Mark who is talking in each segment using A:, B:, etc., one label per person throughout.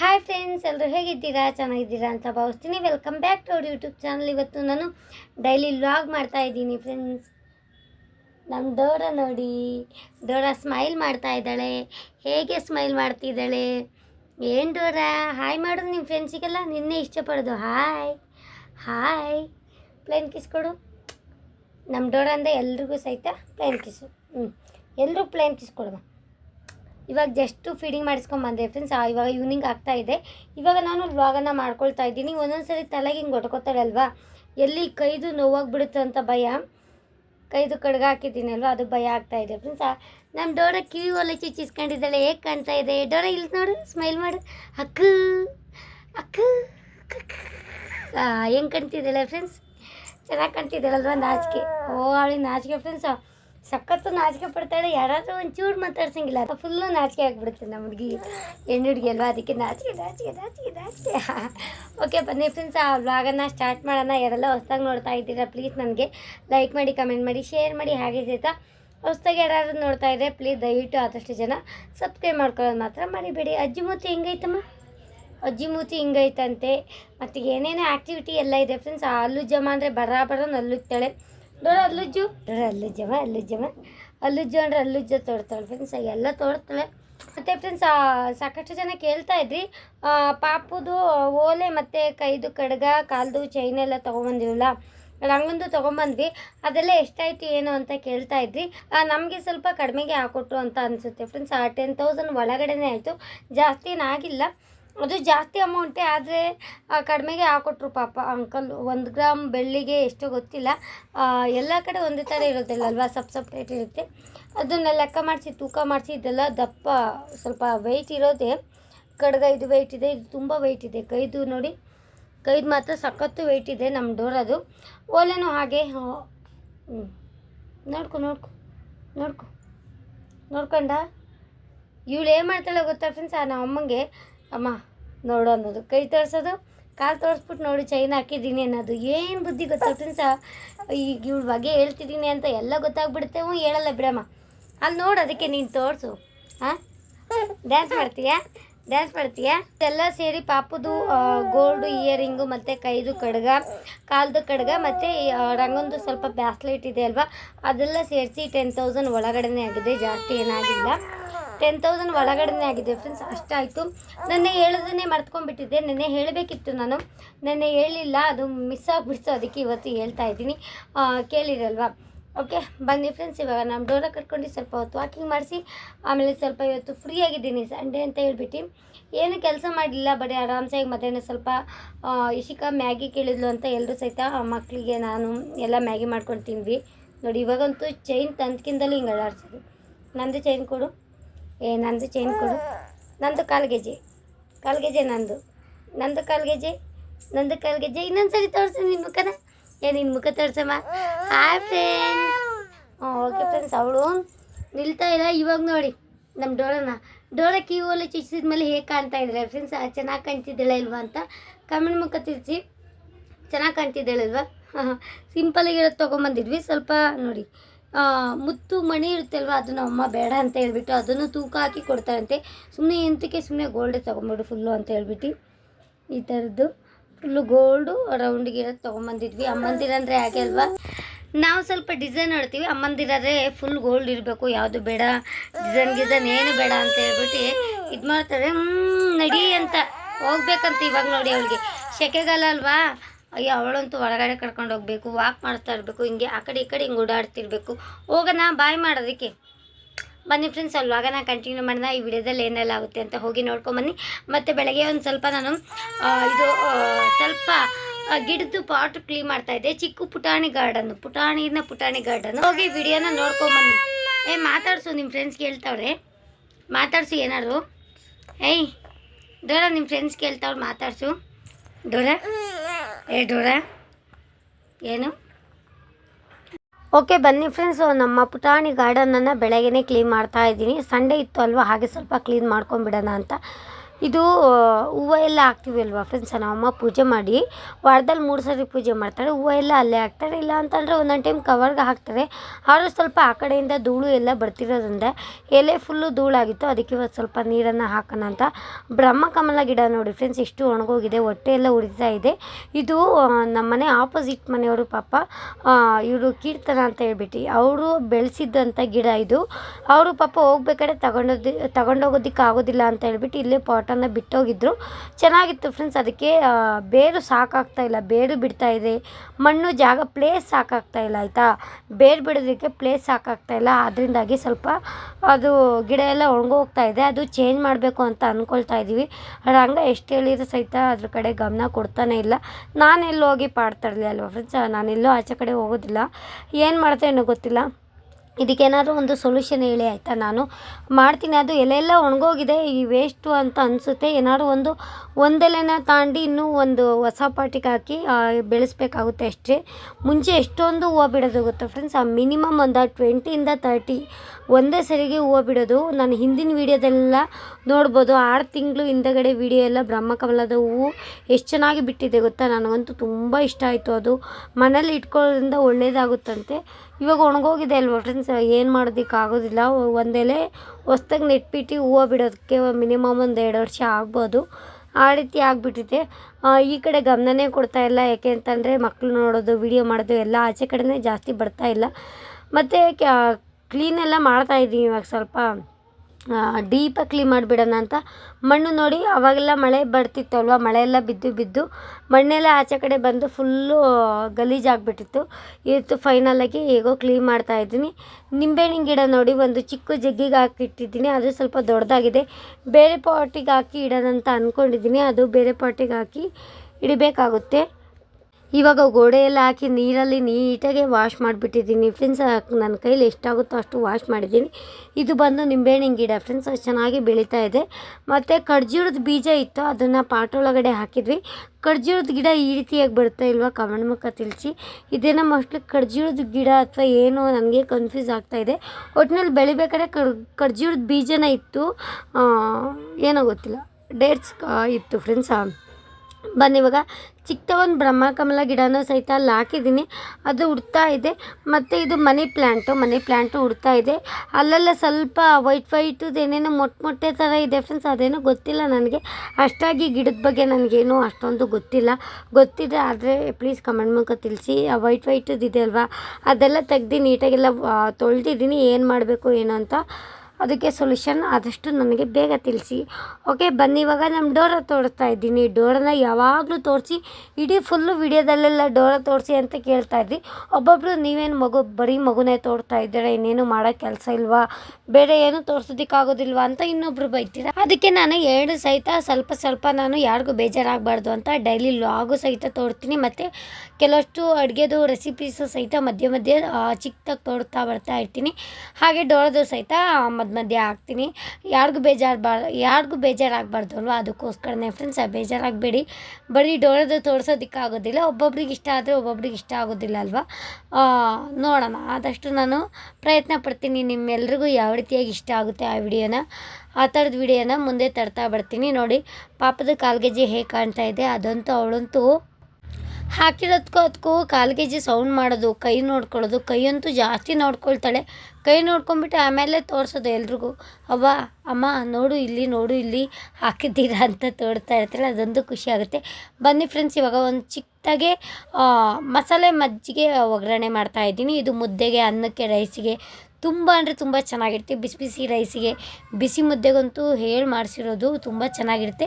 A: Hi friends ಎಲ್ಲರೂ ಹೇಗಿದ್ದೀರಾ? ಚೆನ್ನಾಗಿದ್ದೀರಾ ಅಂತ ಭಾವಿಸ್ತೀನಿ. Welcome back to our YouTube channel ಇವತ್ತು ನಾನು ಡೈಲಿ ವ್ಲಾಗ್ ಮಾಡ್ತಾ ಇದ್ದೀನಿ ಫ್ರೆಂಡ್ಸ್ ನಮ್ಮ ಡೋರ ನೋಡಿ ಡೋರ ಸ್ಮೈಲ್ ಮಾಡ್ತಾ ಇದ್ದಾಳೆ. ಹೇಗೆ ಸ್ಮೈಲ್ ಮಾಡ್ತಿದ್ದಾಳೆ? ಏನು ಡೋರ ಹಾಯ್ ಮಾಡೋದು ನಿಮ್ಮ ಫ್ರೆಂಡ್ಸಿಗೆಲ್ಲ ನಿನ್ನೆ ಇಷ್ಟಪಡೋದು. ಹಾಯ್ ಹಾಯ್ ಪ್ಲೇನ್ ಕಿಸ್ ಕೊಡು. ನಮ್ಮ ಡೋರ ಅಂದರೆ ಎಲ್ರಿಗೂ ಸಹಿತ ಪ್ಲೇನ್ ಕಿಸ್ಸು ಹ್ಞೂ ಎಲ್ಲರೂ ಪ್ಲೇನ್ ಕಿಸ್ ಕೊಡಮ್ಮ ಇವಾಗ ಜಸ್ಟು ಫೀಡಿಂಗ್ ಮಾಡಿಸ್ಕೊಂಡು ಬಂದೆ ಫ್ರೆಂಡ್ಸ್ ಇವಾಗ ಈವ್ನಿಂಗ್ ಆಗ್ತಾ ಇದೆ. ಇವಾಗ ನಾನು ವ್ಲಾಗನ್ನು ಮಾಡ್ಕೊಳ್ತಾ ಇದ್ದೀನಿ. ಒಂದೊಂದು ಸರಿ ತಲೆಗೆ ಹಿಂಗೆ ಹೊಡ್ಕೊತಾಳೆ ಅಲ್ವಾ? ಎಲ್ಲಿ ಕೈದು ನೋವಾಗ್ಬಿಡುತ್ತೆ ಅಂತ ಭಯ. ಕೈದು ಕಡ್ಗ ಹಾಕಿದ್ದೀನಿ ಅಲ್ವಾ? ಅದು ಭಯ ಆಗ್ತಾ ಇದೆ ಫ್ರೆಂಡ್ಸ್ ನಮ್ಮ ಡೋರ ಕಿವಿ ಒಲೆ ಚಿಚ್ಚಿಸ್ಕೊಂಡಿದ್ದಾಳೆ ಹೇಗೆ ಕಾಣ್ತಾ ಇದೆ? ಡೋರ ಇಲ್ಲಿ ನೋಡು ಸ್ಮೈಲ್ ಮಾಡು. ಅಕ್ಕ ಅಕ್ಕ ಹೆಂಗೆ ಕಾಣ್ತಿದ್ದಾಳೆ ಫ್ರೆಂಡ್ಸ್ ಚೆನ್ನಾಗಿ ಕಾಣ್ತಿದ್ದಾಳಲ್ವ ನಾಚಿಕೆ? ಓ, ಅವಳಿಗೆ ನಾಚಿಕೆ ಫ್ರೆಂಡ್ಸ್ ಸಖತ್ತು ನಾಚಿಕೆ ಪಡ್ತಾಳೆ, ಯಾರಾದರೂ ಒಂಚೂರು ಮಾತಾಡ್ಸಂಗಿಲ್ಲ. ಅದು ಫುಲ್ಲು ನಾಚಿಕೆ ಆಗಿಬಿಡುತ್ತೆ ನಮ್ಮ ಹುಡುಗಿ. ಹೆಣ್ಣು ಹುಡುಗಿ ಅಲ್ವಾ? ಅದಕ್ಕೆ ನಾಚಿಕೆ ನಾಚಿಕೆ ನಾಚಿಕೆ ನಾಚಿಕೆ. ಓಕೆ ಬನ್ನಿ ಫ್ರೆಂಡ್ಸ್ ಆ ವ್ಲಾಗನ್ನು ಸ್ಟಾರ್ಟ್ ಮಾಡೋಣ. ಯಾರೆಲ್ಲ ಹೊಸ್ದಾಗಿ ನೋಡ್ತಾ ಇದ್ದೀರಾ ಪ್ಲೀಸ್ ನನಗೆ ಲೈಕ್ ಮಾಡಿ ಕಮೆಂಟ್ ಮಾಡಿ ಶೇರ್ ಮಾಡಿ, ಹಾಗೆ ಸಹಿತ ಹೊಸ್ದಾಗಿ ಯಾರಾದ್ರು ನೋಡ್ತಾ ಇದ್ದರೆ ಪ್ಲೀಸ್ ದಯವಿಟ್ಟು ಆದಷ್ಟು ಜನ ಸಬ್ಸ್ಕ್ರೈಬ್ ಮಾಡ್ಕೊಳ್ಳೋದು ಮಾತ್ರ ಮರಿಬೇಡಿ. ಅಜ್ಜಿ ಮೂತಿ ಹೆಂಗೈತಮ್ಮ? ಅಜ್ಜಿ ಮೂತಿ ಹಿಂಗೈತಂತೆ? ಮತ್ತು ಏನೇನೋ ಆ್ಯಕ್ಟಿವಿಟಿ ಎಲ್ಲ ಇದೆ ಫ್ರೆಂಡ್ಸ್ ಅಲ್ಲೂ ಅಲ್ಲುಜ್ಜಮ್ಮ ಅಂದರೆ ಬರಾಬರ ನಲ್ಲುತ್ತಾಳೆ. ನೋಡ ಅಲ್ಲುಜ್ಜು. ನೋಡ ಅಲ್ಲುಜ್ಜಮ್ಮ ಅಲ್ಲುಜ್ಜಮ್ಮ ಅಲ್ಲುಜ್ಜು ಅಂದ್ರೆ ಅಲ್ಲುಜ್ಜ ತೋಡ್ತಾಳೆ ಫ್ರೆಂಡ್ಸ್ ಎಲ್ಲ ತೋಡ್ತಾಳೆ ಮತ್ತು ಫ್ರೆಂಡ್ಸ್ ಸಾಕಷ್ಟು ಜನ ಕೇಳ್ತಾ ಇದ್ರಿ. ಪಾಪುದು ಓಲೆ ಮತ್ತು ಕೈದು ಕಡ್ಗ, ಕಾಲ್ದು ಚೈನ್ ಎಲ್ಲ ತೊಗೊಂಬಂದಿವಲ್ಲ ರಂಗಂದು ತೊಗೊಂಬಂದ್ವಿ. ಅದೆಲ್ಲ ಎಷ್ಟಾಯಿತು ಏನು ಅಂತ ಕೇಳ್ತಾ ಇದ್ರಿ. ನಮಗೆ ಸ್ವಲ್ಪ ಕಡಿಮೆಗೆ ಹಾಕೊಟ್ರು ಅಂತ ಅನಿಸುತ್ತೆ. ಫ್ರೆಂಡ್ಸ್ ಟೆನ್ ತೌಸಂಡ್ ಒಳಗಡೆನೇ ಆಯಿತು. ಜಾಸ್ತಿ ಏನಾಗಿಲ್ಲ ಅದು ಜಾಸ್ತಿ ಅಮೌಂಟೇ, ಆದರೆ ಕಡಿಮೆಗೆ ಹಾಕೊಟ್ರು ಪಾಪ. ಅಂಕಲ್ ಒಂದು ಗ್ರಾಮ್ ಬೆಳ್ಳಿಗೆ ಎಷ್ಟೋ ಗೊತ್ತಿಲ್ಲ. ಎಲ್ಲ ಕಡೆ ಒಂದೇ ಥರ ಇರೋದಿಲ್ಲ ಅಲ್ವಾ ಸಪ್ ಸಪ್ರೇಟ್ ಇರುತ್ತೆ. ಅದನ್ನ ಲೆಕ್ಕ ಮಾಡಿಸಿ, ತೂಕ ಮಾಡಿಸಿ, ಇದೆಲ್ಲ ದಪ್ಪ, ಸ್ವಲ್ಪ ವೆಯ್ಟ್ ಇರೋದೇ. ಕಡ್ಗ ಇದು ವೆಯ್ಟ್ ಇದೆ, ಇದು ತುಂಬ ವೆಯ್ಟ್ ಇದೆ. ಕೈದು ನೋಡಿ, ಕೈದು ಮಾತ್ರ ಸಖತ್ತು ವೆಯ್ಟ್ ಇದೆ ನಮ್ಮ ಡೋರ್ ಅದು. ಓಲೆನೂ ಹಾಗೆ ನೋಡ್ಕೊ ನೋಡ್ಕೊ ನೋಡ್ಕೊ. ನೋಡ್ಕೊಂಡ? ಇವಳು ಏನು ಮಾಡ್ತಾಳೆ ಗೊತ್ತಾ ಫ್ರೆಂಡ್ಸ್ ಆ ನಮ್ಮ ಅಮ್ಮಂಗೆ ಅಮ್ಮ ನೋಡು ಅನ್ನೋದು. ಕೈ ತೋರಿಸೋದು, ಕಾಲು ತೋರಿಸ್ಬಿಟ್ಟು ನೋಡಿ ಚೈನ್ ಹಾಕಿದ್ದೀನಿ ಅನ್ನೋದು. ಏನು ಬುದ್ಧಿ ಗೊತ್ತಾಗ್ತೀನಿ ಸಹ ಈಗ ಇವ್ಳ ಬಗ್ಗೆ ಹೇಳ್ತಿದ್ದೀನಿ ಅಂತ ಎಲ್ಲ ಗೊತ್ತಾಗ್ಬಿಡುತ್ತೆ, ಹ್ಞೂ ಹೇಳಲ್ಲ ಬಿಡಮ್ಮ. ಅಲ್ಲಿ ನೋಡು ಅದಕ್ಕೆ ನೀನು ತೋರಿಸು. ಹಾಂ? ಡ್ಯಾನ್ಸ್ ಮಾಡ್ತೀಯಾ? ಡ್ಯಾನ್ಸ್ ಮಾಡ್ತೀಯಾ? ಎಲ್ಲ ಸೇರಿ ಪಾಪದು ಗೋಲ್ಡ್ ಇಯರಿಂಗು ಮತ್ತು ಕೈದು ಕಡ್ಗ, ಕಾಲ್ದು ಕಡ್ಗ ಮತ್ತು ರಂಗೊಂದು ಸ್ವಲ್ಪ ಬ್ಯಾಸ್ಲೆಟ್ ಇದೆ ಅಲ್ವಾ? ಅದೆಲ್ಲ ಸೇರಿಸಿ ಟೆನ್ ತೌಸಂಡ್ ಒಳಗಡೆನೇ ಆಗಿದೆ, ಜಾಸ್ತಿ ಏನಾಗಿಲ್ಲ. ಟೆನ್ ತೌಸಂಡ್ ಒಳಗಡೆನೆ ಆಗಿದೆ ಫ್ರೆಂಡ್ಸ್, ಅಷ್ಟಾಯಿತು. ನೆನ್ನೆ ಹೇಳೋದನ್ನೇ ಮರ್ತ್ಕೊಂಡ್ಬಿಟ್ಟಿದ್ದೆ. ನೆನ್ನೆ ಹೇಳಬೇಕಿತ್ತು ನಾನು. ನೆನ್ನೆ ಹೇಳಿಲ್ಲ, ಅದು ಮಿಸ್ ಆಗಿಬಿಡ್ತು. ಅದಕ್ಕೆ ಇವತ್ತು ಹೇಳ್ತಾ ಇದ್ದೀನಿ. ಕೇಳಿರಲ್ವಾ? ಓಕೆ ಬನ್ನಿ ಫ್ರೆಂಡ್ಸ್ ಇವಾಗ ನಮ್ಮ ಡೋರ ಕಟ್ಕೊಂಡು ಸ್ವಲ್ಪ ಹೊತ್ತು ವಾಕಿಂಗ್ ಮಾಡಿಸಿ, ಆಮೇಲೆ ಸ್ವಲ್ಪ ಇವತ್ತು ಫ್ರೀ ಆಗಿದ್ದೀನಿ ಸಂಡೇ ಅಂತ ಹೇಳ್ಬಿಟ್ಟು. ಏನು ಕೆಲಸ ಮಾಡಲಿಲ್ಲ, ಬರೀ ಆರಾಮ್ಸಾಗಿ ಮಧ್ಯಾಹ್ನ ಸ್ವಲ್ಪ ಇಶಿಕ ಮ್ಯಾಗಿ ಕೇಳಿದ್ಲು ಅಂತ ಎಲ್ಲರೂ ಸಹಿತ ಮಕ್ಕಳಿಗೆ ನಾನು ಎಲ್ಲ ಮ್ಯಾಗಿ ಮಾಡ್ಕೊಂಡು ತಿಂದ್ವಿ. ನೋಡಿ, ಇವಾಗಂತೂ ಚೈನ್ ತಂದ್ಕಿಂದಲೂ ಹಿಂಗೆ ಅಳಾಡ್ಸೋದು ನಂದು ಚೈನ್ ಕೊಡು. ಏ, ನಂದು ಚೈನ್ ಕೊಡು. ನಂದು ಕಾಲು ಗೆಜೆ ಕಾಲು ನಂದು. ನಂದು ಕಾಲು ನಂದು ಕಾಲು ಇನ್ನೊಂದು ಸರಿ ತೋರಿಸು ನಿನ್ನ ಮುಖನ. ಏ ನಿನ್ನ ಮುಖ ತೋರ್ಸಮ್ಮ. ಹಾಯ್ ಫ್ರೆಂಡ್ಸ್ ಓಕೆ ಫ್ರೆಂಡ್ಸ್ ಅವಳು ನಿಲ್ತಾ ಇಲ್ಲ. ಇವಾಗ ನೋಡಿ ನಮ್ಮ ಡೋಳನ. ಡೋಳ ಕೀ ಒಲೆ ಚುಚ್ಚಿದ ಮೇಲೆ ಹೇಗೆ ಕಾಣ್ತಾ ಇದ್ದಾರೆ? ಫ್ರೆಂಡ್ಸ್ ಚೆನ್ನಾಗಿ ಕಾಣ್ತಿದ್ದಾಳೆ ಇಲ್ವಾ ಅಂತ ಕಮೆಂಟ್ ಮುಖ ತಿರ್ಸಿ ಚೆನ್ನಾಗಿ ಕಾಣ್ತಿದ್ದಾಳಲ್ವಾ ಸಿಂಪಲಾಗಿರೋದು ತೊಗೊಂಬಂದಿದ್ವಿ. ಸ್ವಲ್ಪ ನೋಡಿ. ಮುತ್ತು ಮಣಿ ಇರುತ್ತಲ್ವ, ಅದನ್ನು ಅಮ್ಮ ಬೇಡ ಅಂತ ಹೇಳ್ಬಿಟ್ಟು ಅದನ್ನು ತೂಕ ಹಾಕಿ ಕೊಡ್ತಾರಂತೆ. ಸುಮ್ಮನೆ ಎಂತಕ್ಕೆ ಸುಮ್ಮನೆ ಗೋಲ್ಡೇ ತೊಗೊಂಬಿಡು ಫುಲ್ಲು ಅಂತ ಹೇಳ್ಬಿಟ್ಟು. ಈ ಥರದ್ದು ಫುಲ್ಲು ಗೋಲ್ಡು ರೌಂಡಿಗಿರೋದು ತೊಗೊಂಬಂದಿದ್ವಿ ಅಮ್ಮಂದಿರ ಅಂದರೆ ಹಾಗೆ ಅಲ್ವಾ? ನಾವು ಸ್ವಲ್ಪ ಡಿಸೈನ್ ನೋಡ್ತೀವಿ ಅಮ್ಮಂದಿರಾದ್ರೆ ಫುಲ್ ಗೋಲ್ಡ್ ಇರಬೇಕು. ಯಾವುದು ಬೇಡ ಡಿಸೈನ್ ಗಿಸೈನ್ ಏನು ಬೇಡ ಅಂತ ಹೇಳ್ಬಿಟ್ಟು ಇದು ಮಾಡ್ತಾರೆ. ನಡಿ ಅಂತ. ಹೋಗ್ಬೇಕಂತ ಇವಾಗ ನೋಡಿ ಅವಳಿಗೆ. ಸೆಕೆಗಾಲ ಅಲ್ವಾ? ಅಯ್ಯೋ, ಅವಳಂತೂ ಹೊರಗಡೆ ಕರ್ಕೊಂಡು ಹೋಗ್ಬೇಕು ವಾಕ್ ಮಾಡ್ತಾ ಇರಬೇಕು, ಹಿಂಗೆ ಆ ಕಡೆ ಈ ಕಡೆ ಹಿಂಗೆ ಓಡಾಡ್ತಿರ್ಬೇಕು. ಹೋಗೋಣ ಬಾಯ್ ಮಾಡೋದಕ್ಕೆ. ಬನ್ನಿ ಫ್ರೆಂಡ್ಸ್ ಅಲ್ವಾಗ ಕಂಟಿನ್ಯೂ ಮಾಡೋಣ. ಈ ವಿಡಿಯೋದಲ್ಲಿ ಏನೆಲ್ಲ ಆಗುತ್ತೆ ಅಂತ ಹೋಗಿ ನೋಡ್ಕೊಂಬನ್ನಿ ಮತ್ತು ಬೆಳಗ್ಗೆ ಒಂದು ಸ್ವಲ್ಪ ನಾನು ಇದು ಸ್ವಲ್ಪ ಗಿಡದ್ದು ಪಾಟ್ ಕ್ಲೀನ್ ಮಾಡ್ತಾ ಇದ್ದೆ. ಚಿಕ್ಕ ಪುಟಾಣಿ ಗಾರ್ಡನ್ ಪುಟಾಣಿನ ಪುಟಾಣಿ ಗಾರ್ಡನ್ ಹೋಗಿ ವಿಡಿಯೋನ ನೋಡ್ಕೊಂಬನ್ನಿ ಏ, ಮಾತಾಡ್ಸು ನಿಮ್ಮ ಫ್ರೆಂಡ್ಸ್ ಕೇಳ್ತಾವ್ರೆ. ಮಾತಾಡ್ಸು ಏನಾದ್ರು. ಏಯ್ ಡೋರ ನಿಮ್ಮ ಫ್ರೆಂಡ್ಸ್ ಕೇಳ್ತಾವ್ರು ಮಾತಾಡ್ಸು. ಡೋರ ಡೋರ ಏನು? ಓಕೆ, ಬನ್ನಿ ಫ್ರೆಂಡ್ಸ್ ನಮ್ಮ ಪುಟಾಣಿ ಗಾರ್ಡನನ್ನು ಬೆಳಗ್ಗೆನೇ ಕ್ಲೀನ್ ಮಾಡ್ತಾ ಇದ್ದೀನಿ. ಸಂಡೇ ಇತ್ತು ಅಲ್ವಾ, ಹಾಗೆ ಸ್ವಲ್ಪ ಕ್ಲೀನ್ ಮಾಡ್ಕೊಂಬಿಡೋಣ ಅಂತ. ಇದು ಹೂವು ಎಲ್ಲ ಹಾಕ್ತೀವಿ ಅಲ್ವಾ ಫ್ರೆಂಡ್ಸ್ ನಮ್ಮಮ್ಮ ಪೂಜೆ ಮಾಡಿ. ವಾರದಲ್ಲಿ ಮೂರು ಸರಿ ಪೂಜೆ ಮಾಡ್ತಾರೆ. ಹೂವು ಎಲ್ಲ ಅಲ್ಲೇ ಹಾಕ್ತಾರೆ. ಇಲ್ಲ ಅಂತಂದರೆ ಒಂದೊಂದು ಟೈಮ್ ಕವರ್ಗೆ ಹಾಕ್ತಾರೆ. ಆದರೂ ಸ್ವಲ್ಪ ಆ ಕಡೆಯಿಂದ ಧೂಳು ಎಲ್ಲ ಬರ್ತಿರೋದ್ರಿಂದ ಎಲೆ ಫುಲ್ಲು ಧೂಳಾಗಿತ್ತು. ಅದಕ್ಕೆ ಇವತ್ತು ಸ್ವಲ್ಪ ನೀರನ್ನು ಹಾಕೋಣ ಅಂತ. ಬ್ರಹ್ಮಕಮಲ ಗಿಡ ನೋಡಿ ಫ್ರೆಂಡ್ಸ್ ಇಷ್ಟು ಒಣಗೋಗಿದೆ. ಹೊಟ್ಟೆ ಎಲ್ಲ ಉರಿತಾ ಇದೆ. ಇದು ನಮ್ಮ ಮನೆ ಆಪೋಸಿಟ್ ಮನೆಯವರು ಪಾಪ ಇವರು ಕೀರ್ತನ ಅಂತ ಹೇಳ್ಬಿಟ್ಟು, ಅವರು ಬೆಳೆಸಿದ್ದಂಥ ಗಿಡ ಇದು. ಅವರು ಪಾಪ ಹೋಗ್ಬೇಕಾದ್ರೆ ತಗೊಂಡೋದಿ ತಗೊಂಡೋಗೋದಿಕ್ಕೆ ಆಗೋದಿಲ್ಲ ಅಂತ ಹೇಳ್ಬಿಟ್ಟು ಇಲ್ಲೇ ಪಾಟನ್ನು ಬಿಟ್ಟೋಗಿದ್ರು. ಚೆನ್ನಾಗಿತ್ತು ಫ್ರೆಂಡ್ಸ್ ಅದಕ್ಕೆ ಬೇರು ಸಾಕಾಗ್ತಾ ಇಲ್ಲ. ಬೇರು ಬಿಡ್ತಾ ಇದೆ. ಮಣ್ಣು ಜಾಗ ಪ್ಲೇಸ್ ಸಾಕಾಗ್ತಾ ಇಲ್ಲ, ಆಯಿತಾ? ಬೇರು ಬಿಡೋದಕ್ಕೆ ಪ್ಲೇಸ್ ಸಾಕಾಗ್ತಾ ಇಲ್ಲ. ಅದರಿಂದಾಗಿ ಸ್ವಲ್ಪ ಅದು ಗಿಡ ಎಲ್ಲ ಒಣಗೋಗ್ತಾ ಇದೆ. ಅದು ಚೇಂಜ್ ಮಾಡಬೇಕು ಅಂತ ಅಂದ್ಕೊಳ್ತಾ ಇದ್ದೀವಿ ರಂಗ ಎಷ್ಟು ಹೇಳಿದ್ರು ಸಹಿತ ಅದ್ರ ಕಡೆ ಗಮನ ಕೊಡ್ತಾನೆ ಇಲ್ಲ. ನಾನೆಲ್ಲೋಗಿ ಪಾಡ್ತಾ ಇರಲಿಲ್ಲ ಅಲ್ವಾ ಫ್ರೆಂಡ್ಸ್ ನಾನೆಲ್ಲೋ ಆಚೆ ಕಡೆ ಹೋಗೋದಿಲ್ಲ. ಏನು ಮಾಡ್ತೇನೋ ಗೊತ್ತಿಲ್ಲ. ಇದಕ್ಕೇನಾದರೂ ಒಂದು ಸೊಲ್ಯೂಷನ್ ಹೇಳಿ, ಆಯಿತಾ ನಾನು? ಮಾಡ್ತೀನಿ, ಅದು ಎಲೆಲ್ಲ ಒಣಗೋಗಿದೆ, ಈ ವೇಸ್ಟು ಅಂತ ಅನಿಸುತ್ತೆ. ಏನಾದ್ರು ಒಂದು, ಒಂದೆಲೆನ ತಾಂಡಿ ಇನ್ನೂ ಒಂದು ಹೊಸ ಪಾಟಿಗೆ ಹಾಕಿ ಬೆಳೆಸ್ಬೇಕಾಗುತ್ತೆ ಅಷ್ಟೇ. ಮುಂಚೆ ಎಷ್ಟೊಂದು ಹೂವು ಬಿಡೋದು ಗೊತ್ತಾ ಫ್ರೆಂಡ್ಸ್ ಆ ಮಿನಿಮಮ್ ಒಂದು ಟ್ವೆಂಟಿಯಿಂದ ತರ್ಟಿ ಒಂದೇ ಸರಿಗೆ ಹೂವು ಬಿಡೋದು. ನಾನು ಹಿಂದಿನ ವೀಡಿಯೋದೆಲ್ಲ ನೋಡ್ಬೋದು. ಆರು ತಿಂಗಳು ಹಿಂದಗಡೆ ವೀಡಿಯೋ ಎಲ್ಲ ಬ್ರಹ್ಮಕಮಲದ ಹೂವು ಎಷ್ಟು ಚೆನ್ನಾಗಿ ಬಿಟ್ಟಿದೆ ಗೊತ್ತಾ? ನನಗಂತೂ ತುಂಬ ಇಷ್ಟ ಆಯಿತು ಅದು. ಮನೇಲಿ ಇಟ್ಕೊಳ್ಳೋದ್ರಿಂದ ಒಳ್ಳೇದಾಗುತ್ತಂತೆ. ಇವಾಗ ಒಣಗೋಗಿದೆ ಅಲ್ವಾ ಫ್ರೆಂಡ್ಸ್ ಏನು ಮಾಡೋದಕ್ಕೆ ಆಗೋದಿಲ್ಲ. ಒಂದೆಲೆ ಹೊಸ್ದಾಗಿ ನೆಟ್ಬಿಟ್ಟು ಹೂವು ಬಿಡೋದಕ್ಕೆ ಮಿನಿಮಮ್ ಒಂದು ಎರಡು ವರ್ಷ ಆಗ್ಬೋದು. ಆ ರೀತಿ ಆಗಿಬಿಟ್ಟಿದೆ. ಈ ಕಡೆ ಗಮನನೇ ಕೊಡ್ತಾ ಇಲ್ಲ. ಯಾಕೆ ಅಂತಂದರೆ ಮಕ್ಕಳು ನೋಡೋದು, ವಿಡಿಯೋ ಮಾಡೋದು ಎಲ್ಲ ಆಚೆ ಕಡೆನೇ ಜಾಸ್ತಿ ಬರ್ತಾ ಇಲ್ಲ. ಮತ್ತು ಕ್ಲೀನೆಲ್ಲ ಮಾಡ್ತಾ ಇದ್ದೀನಿ ಇವಾಗ ಸ್ವಲ್ಪ ಡೀಪಾಗಿ ಕ್ಲೀನ್ ಮಾಡಿಬಿಡೋಣ ಅಂತ. ಮಣ್ಣು ನೋಡಿ, ಅವಾಗೆಲ್ಲ ಮಳೆ ಬರ್ತಿತ್ತು ಅಲ್ವಾ ಮಳೆ ಎಲ್ಲ ಬಿದ್ದು ಬಿದ್ದು ಮಣ್ಣೆಲ್ಲ ಆಚೆ ಕಡೆ ಬಂದು ಫುಲ್ಲು ಗಲೀಜಾಗ್ಬಿಟ್ಟಿತ್ತು. ಇವತ್ತು ಫೈನಲಾಗಿ ಹೇಗೋ ಕ್ಲೀನ್ ಮಾಡ್ತಾ ಇದ್ದೀನಿ. ನಿಂಬೆಹಣ್ಣಿನ ಗಿಡ ನೋಡಿ, ಒಂದು ಚಿಕ್ಕ ಜಗ್ಗಿಗೆ ಹಾಕಿಟ್ಟಿದ್ದೀನಿ ಅದು ಸ್ವಲ್ಪ ದೊಡ್ಡದಾಗಿದೆ. ಬೇರೆ ಪಾಟಿಗೆ ಹಾಕಿ ಇಡೋಣ ಅಂತ ಅಂದ್ಕೊಂಡಿದ್ದೀನಿ ಅದು ಬೇರೆ ಪಾಟಿಗೆ ಹಾಕಿ ಇಡಬೇಕಾಗುತ್ತೆ. ಇವಾಗ ಗೋಡೆ ಎಲ್ಲ ಹಾಕಿ ನೀರಲ್ಲಿ ನೀಟಾಗಿ ವಾಶ್ ಮಾಡಿಬಿಟ್ಟಿದ್ದೀನಿ. ಫ್ರೆಂಡ್ಸ್ ನನ್ನ ಕೈಲಿ ಎಷ್ಟಾಗುತ್ತೋ ಅಷ್ಟು ವಾಶ್ ಮಾಡಿದ್ದೀನಿ. ಇದು ಬಂದು ನಿಂಬೆಹಣ್ಣಿನ ಗಿಡ. ಫ್ರೆಂಡ್ಸ್ ಅದು ಚೆನ್ನಾಗಿ ಬೆಳೀತಾ ಇದೆ. ಮತ್ತು ಕಡ್ಜೂರದ ಬೀಜ ಇತ್ತು, ಅದನ್ನು ಪಾಟೊಳಗಡೆ ಹಾಕಿದ್ವಿ. ಕಡ್ಜೂರದ ಗಿಡ ಈ ರೀತಿಯಾಗಿ ಬರ್ತಾ ಇಲ್ವಾ ಕಮೆಂಟ್ ಮುಖ ತಿಳಿಸಿ. ಇದೇನೋ ಮೋಸ್ಟ್ಲಿ ಕಡ್ಜೂರದ ಗಿಡ ಅಥವಾ ಏನು, ನನಗೆ ಕನ್ಫ್ಯೂಸ್ ಆಗ್ತಾ ಇದೆ. ಒಟ್ಟಿನಲ್ಲಿ ಬೆಳಿಬೇಕಾದ್ರೆ ಕಡ್ ಬೀಜನ ಇತ್ತು ಏನೋ ಗೊತ್ತಿಲ್ಲ. ಡೇಟ್ಸ್ ಇತ್ತು ಫ್ರೆಂಡ್ಸ್ ಬನ್ನಿ, ಇವಾಗ ಚಿಕ್ಕ ಒಂದು ಬ್ರಹ್ಮಕಮಲ ಗಿಡನೂ ಸಹಿತ ಅಲ್ಲಿ ಹಾಕಿದ್ದೀನಿ. ಅದು ಉಡ್ತಾ ಇದೆ. ಮತ್ತು ಇದು ಮನಿ ಪ್ಲ್ಯಾಂಟು ಮನಿ ಪ್ಲ್ಯಾಂಟು ಉಡ್ತಾ ಇದೆ. ಅಲ್ಲೆಲ್ಲ ಸ್ವಲ್ಪ ವೈಟ್ ವೈಟದ್ದು ಏನೇನೋ ಮೊಟ್ಟೆ ಮೊಟ್ಟೆ ಥರ ಇದೆ ಫ್ರೆಂಡ್ಸ್ ಅದೇನೋ ಗೊತ್ತಿಲ್ಲ ನನಗೆ. ಅಷ್ಟಾಗಿ ಗಿಡದ ಬಗ್ಗೆ ನನಗೇನು ಅಷ್ಟೊಂದು ಗೊತ್ತಿಲ್ಲ. ಗೊತ್ತಿದೆ, ಆದರೆ ಪ್ಲೀಸ್ ಕಮೆಂಟ್ ಮೂಲಕ ತಿಳಿಸಿ. ಆ ವೈಟ್ ವೈಟದ್ದು ಇದೆ ಅಲ್ವಾ? ಅದೆಲ್ಲ ತೆಗ್ದು ನೀಟಾಗೆಲ್ಲ ತೊಳೆದಿದ್ದೀನಿ. ಏನು ಮಾಡಬೇಕು, ಏನು ಅಂತ. ಅದಕ್ಕೆ ಸೊಲ್ಯೂಷನ್ ಆದಷ್ಟು ನನಗೆ ಬೇಗ ತಿಳಿಸಿ. ಓಕೆ ಬನ್ನಿ, ಇವಾಗ ನಮ್ಮ ಡೋರ ತೋರಿಸ್ತಾ ಇದ್ದೀನಿ. ಡೋರನ್ನ ಯಾವಾಗಲೂ ತೋರಿಸಿ, ಇಡೀ ಫುಲ್ಲು ವಿಡಿಯೋದಲ್ಲೆಲ್ಲ ಡೋರ ತೋರಿಸಿ ಅಂತ ಕೇಳ್ತಾ ಇದ್ರಿ. ಒಬ್ಬೊಬ್ಬರು ನೀವೇನು ಮಗು, ಬರೀ ಮಗುನೇ ತೋರ್ತಾ ಇದ್ದೀರಾ ಇನ್ನೇನು ಮಾಡೋ ಕೆಲಸ ಇಲ್ವಾ? ಬೇರೆ ಏನು ತೋರಿಸೋದಕ್ಕಾಗೋದಿಲ್ವಾ ಅಂತ ಇನ್ನೊಬ್ರು ಬೈತೀರಾ? ಅದಕ್ಕೆ ನಾನು ಎರಡು ಸಹಿತ, ಸ್ವಲ್ಪ ಸ್ವಲ್ಪ ನಾನು ಯಾರಿಗೂ ಬೇಜಾರಾಗಬಾರ್ದು ಅಂತ ಡೈಲಿ ಲಾಗು ಸಹಿತ ತೋರ್ತೀನಿ. ಮತ್ತು ಕೆಲವಷ್ಟು ಅಡುಗೆದು ರೆಸಿಪೀಸು ಸಹಿತ ಮಧ್ಯೆ ಮಧ್ಯೆ ಚಿಕ್ಕದಾಗಿ ತೋರ್ತಾ ಬರ್ತಾ ಇರ್ತೀನಿ. ಹಾಗೆ ಡೋರದು ಸಹಿತ ಮಧ್ಯ ಮಧ್ಯೆ ಹಾಕ್ತೀನಿ. ಯಾರಿಗೂ ಬೇಜಾರು ಯಾರಿಗೂ ಬೇಜಾರಾಗಬಾರ್ದು ಅಲ್ವಾ? ಅದಕ್ಕೋಸ್ಕರನೇ ಫ್ರೆಂಡ್ಸ್ ಬೇಜಾರಾಗಬೇಡಿ. ಬರೀ ಡೋಳದು ತೋರಿಸೋದಕ್ಕಾಗೋದಿಲ್ಲ ಒಬ್ಬೊಬ್ರಿಗೆ ಇಷ್ಟ ಆದರೆ ಒಬ್ಬೊಬ್ರಿಗೆ ಇಷ್ಟ ಆಗೋದಿಲ್ಲ ಅಲ್ವಾ? ನೋಡೋಣ. ಆದಷ್ಟು ನಾನು ಪ್ರಯತ್ನ ಪಡ್ತೀನಿ. ನಿಮ್ಮೆಲ್ರಿಗೂ ಯಾವ ರೀತಿಯಾಗಿ ಇಷ್ಟ ಆಗುತ್ತೆ ಆ ವಿಡಿಯೋನ? ಆ ಥರದ ವಿಡಿಯೋನ ಮುಂದೆ ತರ್ತಾ ಬರ್ತೀನಿ. ನೋಡಿ, ಪಾಪದ ಕಾಲ್ಗೆಜ್ಜೆ ಹೇಗೆ ಕಾಣ್ತಾ ಇದೆ? ಅದಂತೂ ಅವಳಂತೂ ಹಾಕಿರೋದಕ್ಕೂ ಅದಕ್ಕೂ ಕಾಲು ಕೆ ಜಿ ಸೌಂಡ್ ಮಾಡೋದು, ಕೈ ನೋಡ್ಕೊಳ್ಳೋದು, ಕೈಯಂತೂ ಜಾಸ್ತಿ ನೋಡ್ಕೊಳ್ತಾಳೆ. ಕೈ ನೋಡ್ಕೊಂಬಿಟ್ಟು ಆಮೇಲೆ ತೋರಿಸೋದು ಎಲ್ರಿಗೂ. ಅವ್ವ, ಅಮ್ಮ, ನೋಡು ಇಲ್ಲಿ ನೋಡು ಇಲ್ಲಿ, ಹಾಕಿದ್ದೀರಾ ಅಂತ ತೋರ್ತಾ ಇರ್ತಾಳೆ. ಅದೊಂದು ಖುಷಿ ಆಗುತ್ತೆ. ಬನ್ನಿ ಫ್ರೆಂಡ್ಸ್ ಇವಾಗ ಒಂದು ಚಿಕ್ಕದಾಗೆ ಮಸಾಲೆ ಮಜ್ಜಿಗೆ ಒಗ್ಗರಣೆ ಮಾಡ್ತಾ ಇದ್ದೀನಿ. ಇದು ಮುದ್ದೆಗೆ, ಅನ್ನಕ್ಕೆ ರೈಸಿಗೆ ತುಂಬ ಅಂದರೆ ತುಂಬ ಚೆನ್ನಾಗಿರುತ್ತೆ. ಬಿಸಿ ಬಿಸಿ ರೈಸಿಗೆ ಬಿಸಿ ಮುದ್ದೆಗಂತೂ ಹೇಳಿ ಮಾಡಿಸಿರೋದು ತುಂಬ ಚೆನ್ನಾಗಿರುತ್ತೆ.